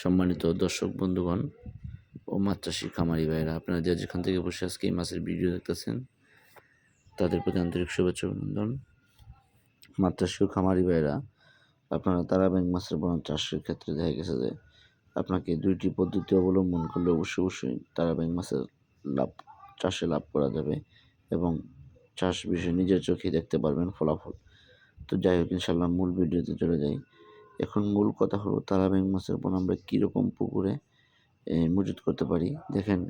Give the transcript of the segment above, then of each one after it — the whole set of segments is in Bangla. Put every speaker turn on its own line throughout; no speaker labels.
সম্মানিত দর্শক বন্ধুগণ ও মাছ চাষি খামারি ভাইরা আপনারা যে যেখান থেকে বসে আজকে এই মাছের ভিডিও দেখতেছেন, তাদের প্রতি আন্তরিক শুভেচ্ছা অভিনন্দন। মাছ চাষি ও খামারি ভাইরা আপনারা তারা ব্যাংক মাছের বনাম চাষের ক্ষেত্রে দেখা গেছে যে আপনাকে দুইটি পদ্ধতি অবলম্বন করলে অবশ্যই অবশ্যই তারা ব্যাংক মাছের লাভ, চাষে লাভ করা যাবে এবং চাষ বিষয়ে নিজের চোখে দেখতে পারবেন ফলাফল। তো যাই হোক ইনশাল্লাহ মূল ভিডিওতে চলে যাই। এখন মূল কথা হলো তারা ব্যাংক মাছের পর আমরা কীরকম পুকুরে মজুত করতে পারি। দেখেন,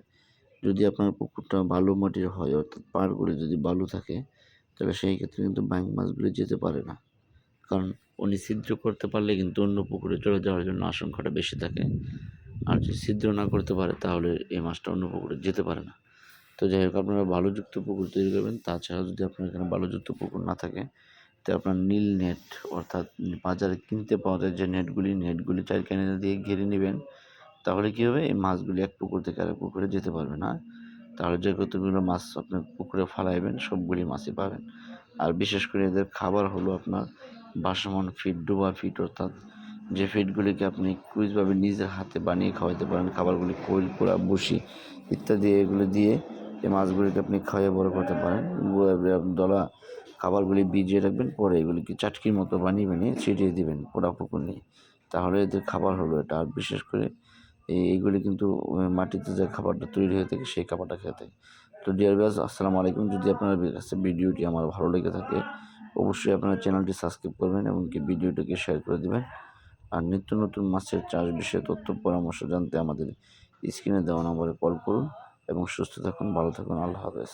যদি আপনার পুকুরটা বালু মাটির হয়, অর্থাৎ পাড়গুলি যদি বালু থাকে, তাহলে সেই ক্ষেত্রে কিন্তু ব্যাংক মাছগুলি যেতে পারে না। কারণ উনি ছিদ্র করতে পারলে কিন্তু অন্য পুকুরে চলে যাওয়ার জন্য আশঙ্কাটা বেশি থাকে। আর যদি ছিদ্র না করতে পারে, তাহলে এই মাছটা অন্য পুকুরে যেতে পারে না। তো যাই হোক, আপনারা বালুযুক্ত পুকুর তৈরি করবেন। তাছাড়া যদি আপনার এখানে বালুযুক্ত পুকুর না থাকে তো আপনার নীল নেট অর্থাৎ বাজারে কিনতে পাওয়া যায় যে নেটগুলি নেটগুলি চার ক্যানেল দিয়ে ঘিরে নেবেন, তাহলে কী হবে? এই মাছগুলি এক পুকুর থেকে আরেক পুকুরে যেতে পারবে না তাহলে যে কতগুলো মাছ আপনি পুকুরে ফালাইবেন, সবগুলি মাছই পাবেন। আর বিশেষ করে এদের খাবার হলো আপনার বাসমান ফিড ডোবা ফিড অর্থাৎ যে ফিডগুলিকে আপনি কুইজভাবে নিজের হাতে বানিয়ে খাওয়াতে পারেন, খাবারগুলি কোয়েল পোড়া বসি ইত্যাদি, এগুলো দিয়ে এই মাছগুলিকে আপনি খাওয়াই বড় করতে পারেন। দলা খাবারগুলি ভিজিয়ে রাখবেন, পরে এগুলিকে চাটকির মতো বানিয়ে বানিয়ে ছিটিয়ে দিবেন পোড়া পুকুর। নিয়ে তাহলে এদের খাবার হলো এটা। আর বিশেষ করে এই এইগুলি কিন্তু মাটিতে যে খাবারটা তৈরি হয়ে থাকে সেই খাবারটা খেয়ে থাকে তো ডিয়ার বিয়াস আসসালামু আলাইকুম। যদি আপনার কাছে ভিডিওটি আমার ভালো লেগে থাকে, অবশ্যই আপনার চ্যানেলটি সাবস্ক্রাইব করবেন এমনকি ভিডিওটিকে শেয়ার করে দেবেন। আর নিত্য নতুন মাছের চাষ বিষয়ে তথ্য, পরামর্শ জানতে আমাদের স্ক্রিনে দেওয়া নম্বরে কল করুন এবং সুস্থ থাকুন, ভালো থাকুন। আল্লাহ হাফেজ।